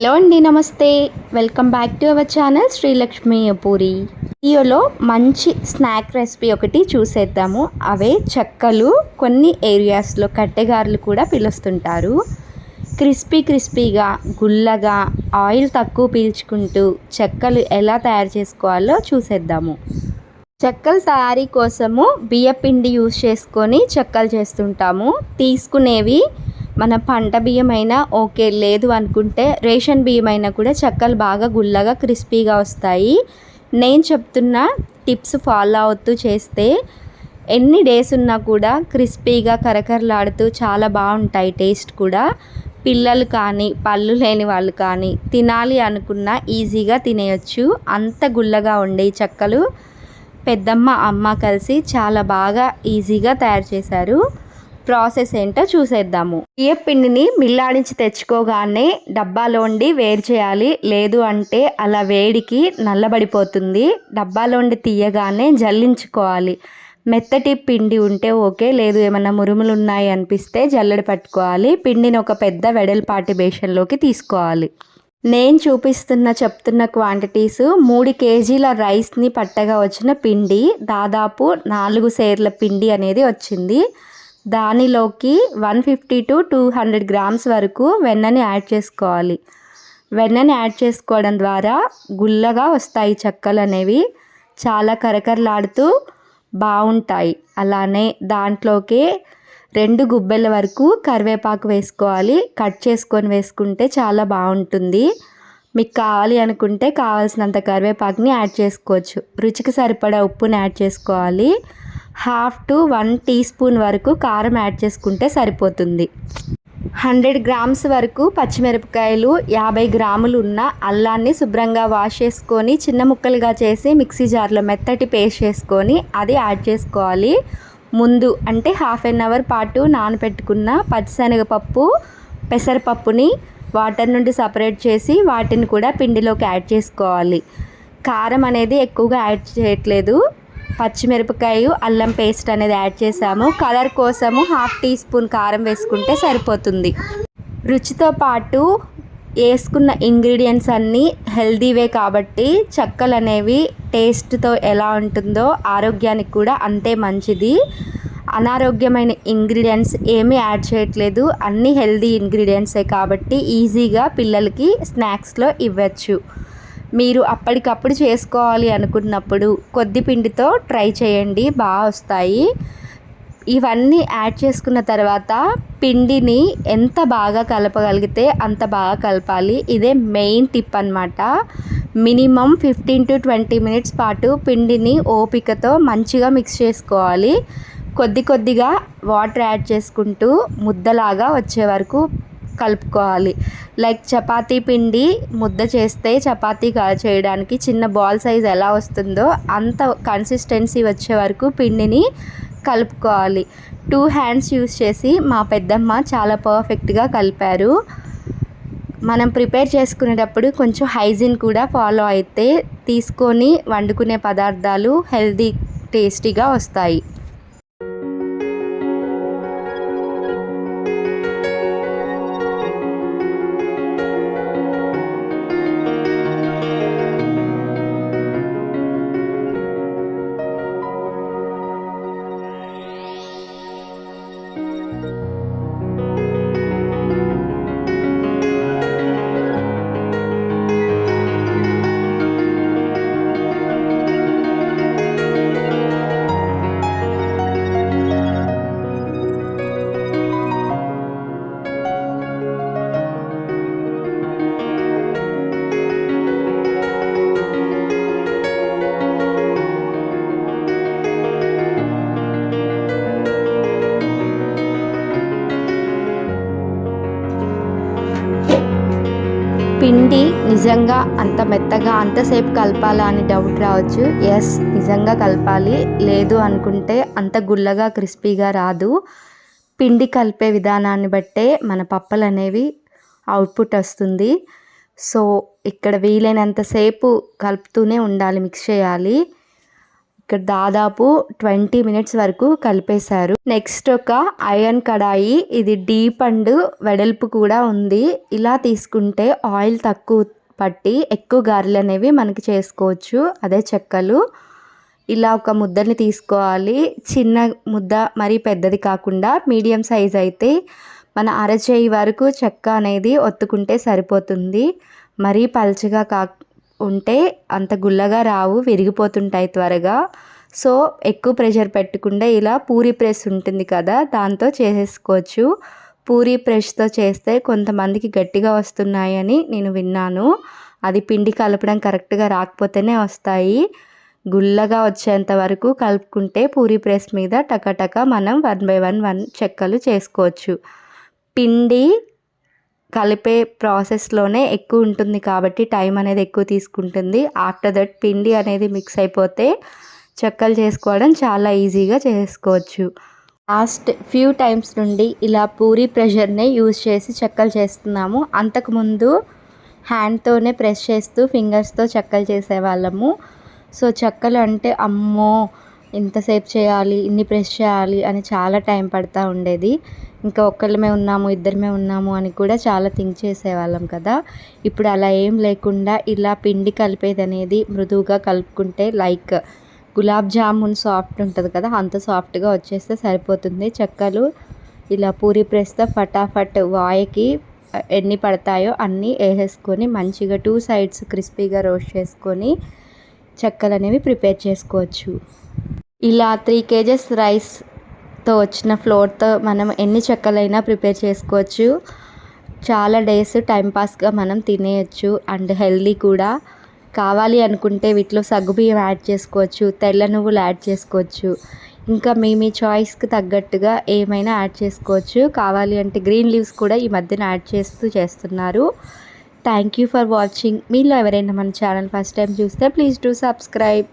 Hello అండి namaste. Welcome back to our channel Srilakshmi puri వీడియోలో మంచి స్నాక్ రెసిపీ ఒకటి చూసేద్దాము. అవే చెక్కలు కొన్ని ఏరియాస్లో కట్టెగారులు కూడా పిలుస్తుంటారు. క్రిస్పీ క్రిస్పీగా గుల్లగా ఆయిల్ తక్కువ పీల్చుకుంటూ చెక్కలు ఎలా తయారు చేసుకోవాలో చూసేద్దాము. చెక్కల తయారీ కోసము బియ్యపిండి యూస్ చేసుకొని చెక్కలు చేస్తుంటాము. తీసుకునేవి మన పంట బియ్యం అయినా ఓకే లేదు అనుకుంటే రేషన్ బియ్యం అయినా కూడా చెక్కలు బాగా గుల్లగా క్రిస్పీగా వస్తాయి. నేను చెప్తున్న టిప్స్ ఫాలో అవుతూ చేస్తే ఎన్ని డేస్ ఉన్నా కూడా క్రిస్పీగా కరకరలాడుతూ చాలా బాగుంటాయి టేస్ట్ కూడా. పిల్లలు కానీ పళ్ళు లేని వాళ్ళు కానీ తినాలి అనుకున్న ఈజీగా తినేయచ్చు. అంత గుల్లగా ఉండే చెక్కలు పెద్దమ్మ అమ్మ కలిసి చాలా బాగా ఈజీగా తయారు చేశారు. ప్రాసెస్ ఏంటో చూసేద్దాము. బియ్యం పిండిని మిల్లాడించి తెచ్చుకోగానే డబ్బాలోండి వేరు చేయాలి. లేదు అంటే అలా వేడికి నల్లబడిపోతుంది. డబ్బాలోండి తీయగానే జల్లించుకోవాలి. మెత్తటి పిండి ఉంటే ఓకే. లేదు ఏమైనా మురుములు ఉన్నాయి అనిపిస్తే జల్లెడ పట్టుకోవాలి. పిండిని ఒక పెద్ద వెడల్పాటి బేషన్లోకి తీసుకోవాలి. నేను చూపిస్తున్న చెప్తున్న క్వాంటిటీస్ మూడు కేజీల రైస్ని పట్టగా వచ్చిన పిండి దాదాపు నాలుగు సేర్ల పిండి అనేది వచ్చింది. దానిలోకి one fifty to two hundred grams వరకు వెన్నని యాడ్ చేసుకోవాలి. వెన్నని యాడ్ చేసుకోవడం ద్వారా గుల్లగా వస్తాయి చెక్కలు అనేవి. చాలా కరకరలాడుతూ బాగుంటాయి అలానే దాంట్లోకి రెండు గుబ్బెల వరకు కరివేపాకు వేసుకోవాలి. కట్ చేసుకొని వేసుకుంటే చాలా బాగుంటుంది మీకు కావాలి అనుకుంటే కావాల్సినంత కరివేపాకుని యాడ్ చేసుకోవచ్చు. రుచికి సరిపడా ఉప్పుని యాడ్ చేసుకోవాలి. Half to one teaspoon వరకు కారం యాడ్ చేసుకుంటే సరిపోతుంది. హండ్రెడ్ గ్రామ్స్ వరకు పచ్చిమిరపకాయలు యాభై గ్రాములు ఉన్న అల్లాన్ని శుభ్రంగా వాష్ చేసుకొని చిన్న ముక్కలుగా చేసి మిక్సీ జార్లో మెత్తటి పేస్ట్ చేసుకొని అది యాడ్ చేసుకోవాలి. ముందు అంటే హాఫ్ అన్ అవర్ పాటు నానబెట్టుకున్న పచ్చిశనగపప్పు పెసరపప్పుని వాటర్ నుండి సపరేట్ చేసి వాటిని కూడా పిండిలోకి యాడ్ చేసుకోవాలి. కారం అనేది ఎక్కువగా యాడ్ చేయట్లేదు. పచ్చిమిరపకాయ అల్లం పేస్ట్ అనేది యాడ్ చేసాము. కలర్ కోసము హాఫ్ టీ స్పూన్ కారం వేసుకుంటే సరిపోతుంది. రుచితో పాటు వేసుకున్న ఇంగ్రీడియంట్స్ అన్నీ హెల్దీవే కాబట్టి చెక్కలు అనేవి టేస్ట్తో ఎలా ఉంటుందో ఆరోగ్యానికి కూడా అంతే మంచిది. అనారోగ్యమైన ఇంగ్రీడియంట్స్ ఏమీ యాడ్ చేయట్లేదు. అన్నీ హెల్దీ ఇంగ్రీడియంట్సే కాబట్టి ఈజీగా పిల్లలకి స్నాక్స్లో ఇవ్వచ్చు. మీరు అప్పటికప్పుడు చేసుకోవాలి అనుకున్నప్పుడు కొద్ది పిండితో ట్రై చేయండి బాగా వస్తాయి. ఇవన్నీ యాడ్ చేసుకున్న తర్వాత పిండిని ఎంత బాగా కలపగలిగితే అంత బాగా కలపాలి. ఇదే మెయిన్ టిప్ అనమాట minimum fifteen to twenty minutes పాటు పిండిని ఓపికతో మంచిగా మిక్స్ చేసుకోవాలి. కొద్ది కొద్దిగా వాటర్ యాడ్ చేసుకుంటూ ముద్దలాగా వచ్చే వరకు కలుపుకోవాలి. లైక్ చపాతీ పిండి ముద్ద చేస్తే చపాతీ చేయడానికి చిన్న బాల్ సైజ్ ఎలా వస్తుందో అంత కన్సిస్టెన్సీ వచ్చే వరకు పిండిని కలుపుకోవాలి. టూ హ్యాండ్స్ యూస్ చేసి మా పెద్దమ్మ చాలా పర్ఫెక్ట్గా కలిపారు. మనం ప్రిపేర్ చేసుకునేటప్పుడు కొంచెం హైజీన్ కూడా ఫాలో అయితే తీసుకొని వండుకునే పదార్థాలు హెల్దీ టేస్టీగా వస్తాయి. పిండి నిజంగా అంత మెత్తగా అంతసేపు కలపాలా అని డౌట్ రావచ్చు. ఎస్ నిజంగా కలపాలి. లేదు అనుకుంటే అంత గుల్లగా క్రిస్పీగా రాదు. పిండి కలిపే విధానాన్ని బట్టే మన పప్పలు అనేవి అవుట్పుట్ వస్తుంది. సో ఇక్కడ వీలైనంతసేపు కలుపుతూనే ఉండాలి మిక్స్ చేయాలి. ఇక్కడ దాదాపు ట్వంటీ మినిట్స్ వరకు కలిపేశారు. నెక్స్ట్ ఒక ఐరన్ కడాయి ఇది డీప్ అండ్ వెడల్పు కూడా ఉంది. ఇలా తీసుకుంటే ఆయిల్ తక్కువ పట్టి ఎక్కువ గారెలు అనేవి మనకి చేసుకోవచ్చు. అదే చెక్కలు. ఇలా ఒక ముద్దని తీసుకోవాలి. చిన్న ముద్ద మరీ పెద్దది కాకుండా మీడియం సైజ్ అయితే మన అరచేయి వరకు చెక్క అనేది ఒత్తుకుంటే సరిపోతుంది. మరీ పల్చగా కా ఉంటే అంత గుల్లగా రావు విరిగిపోతుంటాయి త్వరగా. సో ఎక్కువ ప్రెషర్ పెట్టకుండా ఇలా పూరి ప్రెస్ ఉంటుంది కదా దాంతో చేసేసుకోవచ్చు. పూరి ప్రెష్తో చేస్తే కొంతమందికి గట్టిగా వస్తున్నాయని నేను విన్నాను. అది పిండి కలపడం కరెక్ట్గా రాకపోతేనే వస్తాయి. గుల్లగా వచ్చేంత వరకు కలుపుకుంటే పూరి ప్రెస్ మీద టకటక మనం వన్ బై వన్ వన్ చెక్కలు చేసుకోవచ్చు. పిండి కలిపే ప్రాసెస్లోనే ఎక్కువ ఉంటుంది కాబట్టి టైం అనేది ఎక్కువ తీసుకుంటుంది. ఆఫ్టర్ దట్ పిండి అనేది మిక్స్ అయిపోతే చెక్కలు చేసుకోవడం చాలా ఈజీగా చేసుకోవచ్చు. లాస్ట్ ఫ్యూ టైమ్స్ నుండి ఇలా పూరి ప్రెషర్నే యూజ్ చేసి చెక్కలు చేస్తున్నాము. అంతకుముందు హ్యాండ్తోనే ప్రెస్ చేస్తూ ఫింగర్స్తో చెక్కలు చేసేవాళ్ళము. సో చెక్కలు అంటే అమ్మో! ఎంతసేపు చేయాలి ఇన్ని ప్రెస్ చేయాలి అని చాలా టైం పడుతూ ఉండేది. ఇంకా ఒక్కళ్ళమే ఉన్నాము ఇద్దరమే ఉన్నాము అని కూడా చాలా థింక్ చేసేవాళ్ళం కదా. ఇప్పుడు అలా ఏం లేకుండా ఇలా పిండి కలిపేది అనేది మృదువుగా కలుపుకుంటే లైక్ గులాబ్ జామున్ సాఫ్ట్ ఉంటుంది కదా అంత సాఫ్ట్గా వచ్చేస్తే సరిపోతుంది. చెక్కలు ఇలా పూరి ప్రెస్తో ఫటాఫట్ వాయికి ఎన్ని పడతాయో అన్నీ వేసేసుకొని మంచిగా టూ సైడ్స్ క్రిస్పీగా రోస్ట్ చేసుకొని చెక్కలు అనేవి ప్రిపేర్ చేసుకోవచ్చు. ఇలా త్రీ కేజెస్ రైస్తో వచ్చిన ఫ్లోర్తో మనం ఎన్ని చెక్కలైనా ప్రిపేర్ చేసుకోవచ్చు. చాలా డేస్ టైంపాస్గా మనం తినేయచ్చు అండ్ హెల్దీ కూడా. కావాలి అనుకుంటే వీటిలో సగ్గుబియ్యం యాడ్ చేసుకోవచ్చు తెల్ల నువ్వులు యాడ్ చేసుకోవచ్చు. ఇంకా మీ మీ చాయిస్కి తగ్గట్టుగా ఏమైనా యాడ్ చేసుకోవచ్చు. కావాలి అంటే గ్రీన్ లీవ్స్ కూడా ఈ మధ్యన యాడ్ చేస్తూ చేస్తున్నారు. థ్యాంక్ యూ ఫర్ వాచింగ్ మీలో ఎవరైనా మన ఛానల్ ఫస్ట్ టైం చూస్తే ప్లీజ్ డూ సబ్స్క్రైబ్